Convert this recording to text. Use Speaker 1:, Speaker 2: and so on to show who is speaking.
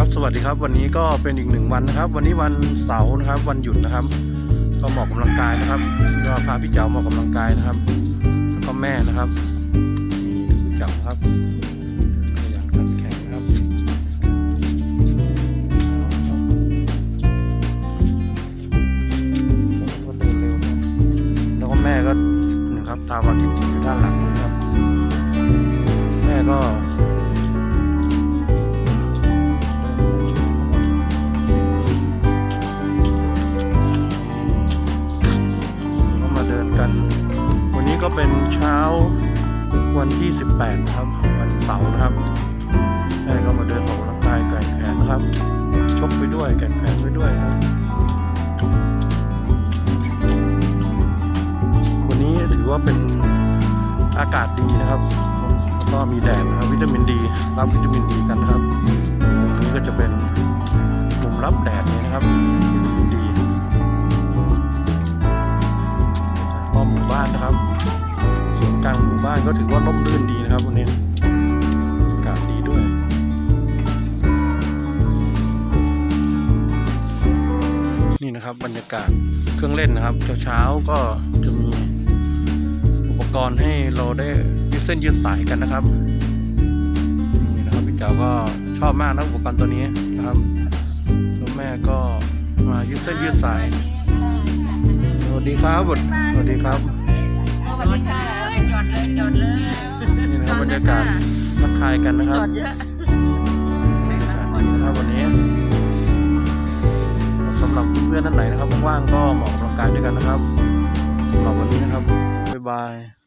Speaker 1: ครับสวัสดีครับวันนี้ก็เป็นอีกหนึ่งวันนะครับ วันนี้วันเสาร์นะครับ วันหยุดนะครับ ก็เหมาะกำลังกายนะครับก็พาพี่เจ๋ามาออกกำลังกายนะครับแล้วก็แม่นะครับพี่เจ๋าครับขยันขันแข็งนะครับก็เดินเร็วแล้วก็แม่ก็นะครับทาวากินอยู่ด้านหลังนะครับ แม่ก็ เช้าวันที่ 18นะครับวันเสาร์นะครับแม่ก็มาเดินออกกำลังกายแก่แขนนะครับ ชกไปด้วยแก่แขนไปด้วยนะครับ วันนี้ถือว่าเป็นอากาศดีนะครับ ก็มีแดดนะครับ วิตามินดีรับวิตามินดีกันนะครับนนี้ก็จะเป็นมุมรับแดดนี้นะครับวิตามินดีรอบหมู่บ้านนะครับ ศูนย์กลางหมู่บ้านก็ถือว่าร่มรื่นดีนะครับวันนี้อากาศดีด้วย นี่นะครับบรรยากาศเครื่องเล่นนะครับเช้าๆก็จะมีอุปกรณ์ให้เราได้ยืดเส้นยืดสายกันนะครับนี่นะครับพี่เจ๋าก็ชอบมากนะอุปกรณ์ตัวนี้นะครับแล้วแม่ก็มายืดเส้นยืดสายสวัสดีครับสวัสสวัสดีครับ
Speaker 2: สวัสดีค่ะจอดเลยจอดเลย
Speaker 1: นี่นะครับบรรยากาศทักทายกันนะครับ
Speaker 2: จอดเยอะ
Speaker 1: บรรยากาศดีนะครับวันนี้สำหรับเพื่อนๆท่านไหนนะครับว่างๆก็มาออกกำลังกายด้วยกันนะครับสำหรับวันนี้นะครับบ๊ายบาย